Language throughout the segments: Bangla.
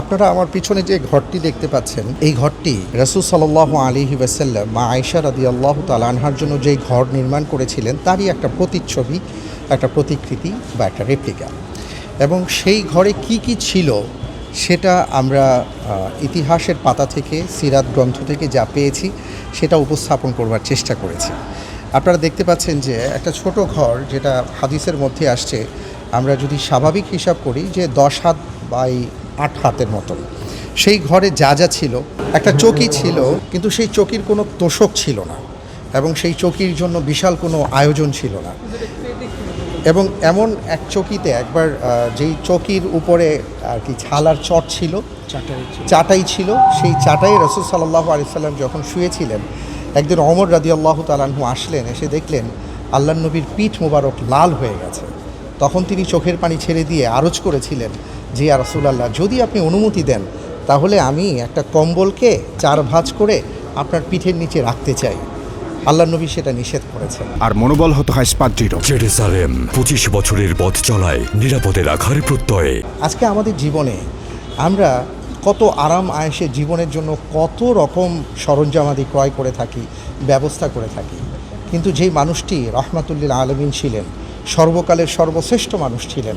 আপনারা আমার পিছনে যে ঘরটি দেখতে পাচ্ছেন, এই ঘরটি রসুল সাল্লাহ আলী ওয়াসাল্লাম, মা আয়সা রাদি আল্লাহ তালানহার জন্য যেই ঘর নির্মাণ করেছিলেন, তারই একটা প্রতিচ্ছবি, একটা প্রতিকৃতি বা একটা রেপ্লিকা এবং সেই ঘরে কি কি ছিল, সেটা আমরা ইতিহাসের পাতা থেকে, সিরাত গ্রন্থ থেকে যা পেয়েছি, সেটা উপস্থাপন করবার চেষ্টা করেছি। আপনারা দেখতে পাচ্ছেন যে, একটা ছোট ঘর যেটা হাদিসের মধ্যে আসছে, আমরা যদি স্বাভাবিক হিসাব করি যে দশ হাত বাই আট হাতের মতন সেই ঘরে যা যা ছিল একটা চকি ছিল কিন্তু সেই চকির কোনো তোষক ছিল না এবং সেই চকির জন্য বিশাল কোনো আয়োজন ছিল না। এবং এমন এক চকিতে একবার যেই চকির উপরে আর কি ছালার চট ছিল চাটাই ছিল। সেই চাটাই রসুল সাল্লাহ আলিয়াল্লাম যখন শুয়েছিলেন একদিন অমর রাদি আল্লাহ তালাহু আসলেন এসে দেখলেন আল্লাহ নবীর পিঠ মোবারক লাল হয়ে গেছে। তখন তিনি চোখের পানি ছেড়ে দিয়ে আরজ করেছিলেন যে আর রসুলাল্লাহ যদি আপনি অনুমতি দেন তাহলে আমি একটা কম্বলকে চার ভাঁজ করে আপনার পিঠের নিচে রাখতে চাই। আল্লাহ নবী সেটা নিষেধ করেছেন। আর মনোবল হতে হয় জেরুসালেম পঁচিশ বছরের পথ চলায় নিরাপদে রাখার প্রত্যয়ে। আজকে আমাদের জীবনে আমরা কত আরাম আয়েসে জীবনের জন্য কত রকম সরঞ্জামাদি ক্রয় করে থাকি ব্যবস্থা করে থাকি। কিন্তু যেই মানুষটি রহমাতুল্লিল আলমিন ছিলেন সর্বকালের সর্বশ্রেষ্ঠ মানুষ ছিলেন।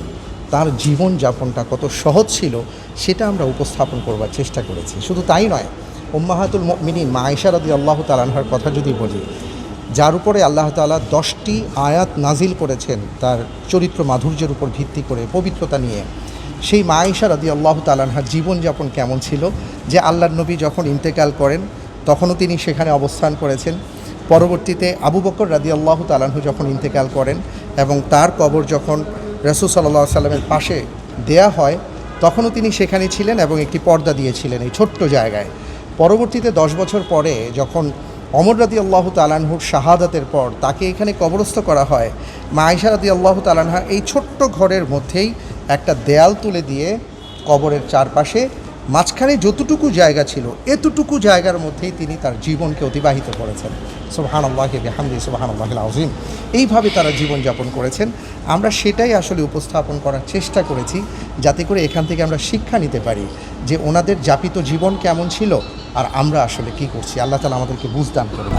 তার জীবনযাপনটা কত সহজ ছিল, সেটা আমরা উপস্থাপন করবার চেষ্টা করেছি। শুধু তাই নয়, উম্মাহাতুল মিনিন মা রাদি আল্লাহ তালানহার কথা যদি বলি, যার উপরে আল্লাহ তালা দশটি আয়াত নাজিল করেছেন, তার চরিত্র মাধুর্যের উপর ভিত্তি করে পবিত্রতা নিয়ে, সেই মা আয়েশা রাদি আল্লাহ তালানহার জীবনযাপন কেমন ছিল, যে আল্লাহর নবী যখন ইন্তেকাল করেন, তখনও তিনি সেখানে অবস্থান করেছেন। পরবর্তীতে আবু বকর রাদি আল্লাহ তালানহু যখন ইন্তেকাল করেন এবং তার কবর যখন রসুল সাল্লাহ সাল্লামের পাশে দেয়া হয়, তখনও তিনি সেখানে ছিলেন এবং একটি পর্দা দিয়েছিলেন এই ছোট্ট জায়গায়। পরবর্তীতে দশ বছর পরে যখন অমর রাদি আল্লাহ তালানহুর শাহাদাতের পর তাকে এখানে কবরস্থ করা হয় মা আয়সা রাদি আল্লাহ তালানহা এই ছোট্ট ঘরের মধ্যেই একটা দেয়াল তুলে দিয়ে কবরের চারপাশে মাঝখানে যতটুকু জায়গা ছিল, এতটুকু জায়গার মধ্যেই তিনি তার জীবনকে অতিবাহিত করেছেন। সুবাহান আল্লাহ বেহামদি সুবাহান আল্লাহ আজিম এইভাবে তারা জীবনযাপন করেছেন। আমরা সেটাই আসলে উপস্থাপন করার চেষ্টা করেছি, যাতে করে এখান থেকে আমরা শিক্ষা নিতে পারি যে ওনাদের যাপিত জীবন কেমন ছিল আর আমরা আসলে কি করছি। আল্লাহ তালা আমাদেরকে বুঝদান করে